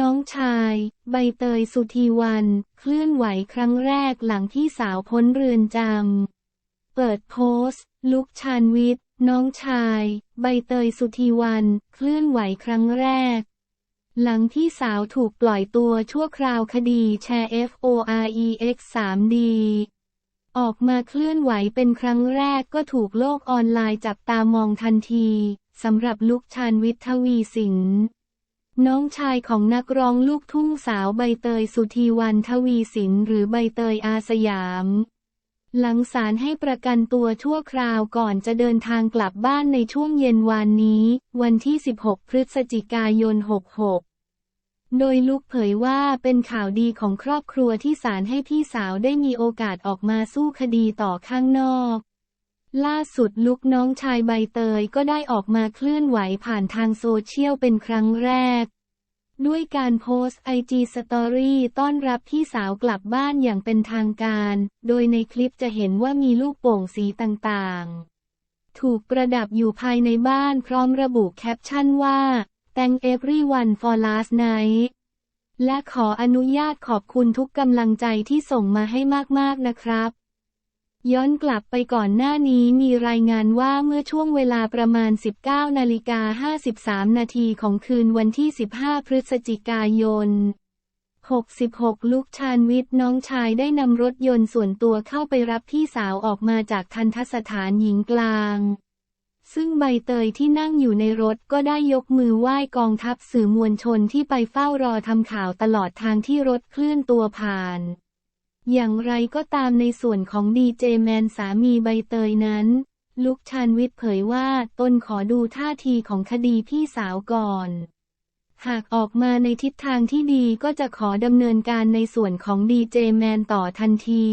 น้องชาย ใบเตยสุธีวัน เคลื่อนไหวครั้งแรกหลังที่สาวพ้นเรือนจำ เปิดโพสต์ ลุกชานวิทย์ น้องชาย ใบเตยสุธีวัน เคลื่อนไหวครั้งแรก หลังที่สาวถูกปล่อยตัวชั่วคราวคดีแชร์ FOREX 3D ออกมาเคลื่อนไหวเป็นครั้งแรกก็ถูกโลกออนไลน์จับตามองทันทีสำหรับลุกชานวิทย์ทวีสิน น้องชายของนักร้องลูกทุ่งสาวใบเตยสุธีวันทวีสินหรือใบเตยอาสยาม หลังศาลให้ประกันตัวชั่วคราวก่อนจะเดินทางกลับบ้านในช่วงเย็นวานนี้ วันที่ 16 พฤศจิกายน 66 โดยลุกเผยว่าเป็นข่าวดีของครอบครัวที่ศาลให้พี่สาวได้มีโอกาสออกมาสู้คดีต่อข้างนอก ล่าสุดลุกน้องชายใบเตยก็ได้ออกมาเคลื่อนไหวผ่านทางโซเชียลเป็นครั้งแรก ด้วยการโพสต์ไอจีสตอรี่ต้อนรับพี่สาวกลับบ้านอย่างเป็นทางการ โดยในคลิปจะเห็นว่ามีลูกโป่งสีต่างๆ ถูกประดับอยู่ภายในบ้านพร้อมระบุแคปชั่นว่า Thank everyone for last night และขออนุญาตขอบคุณทุกกำลังใจที่ส่งมาให้มากๆนะครับ ย้อนกลับไปก่อนหน้านี้มีรายงานว่าเมื่อช่วงเวลาประมาณ 19 นาฬิกา 53 นาทีของคืนวันที่ 15 พฤศจิกายน 66 ลูกชานวิทย์น้องชายได้นำรถยนต์ส่วนตัวเข้าไปรับพี่สาวออกมาจากทันทสถานหญิงกลาง ซึ่งใบเตยที่นั่งอยู่ในรถก็ได้ยกมือไหว้กองทัพสื่อมวลชนที่ไปเฝ้ารอทำข่าวตลอดทางที่รถเคลื่อนตัวผ่าน อย่างไรก็ตามในส่วนของดีเจแมนสามีใบเตยนั้น ลุกชานวิทย์เผยว่าตนขอดูท่าทีของคดีพี่สาวก่อน หากออกมาในทิศทางที่ดีก็จะขอดำเนินการในส่วนของดีเจแมนต่อทันที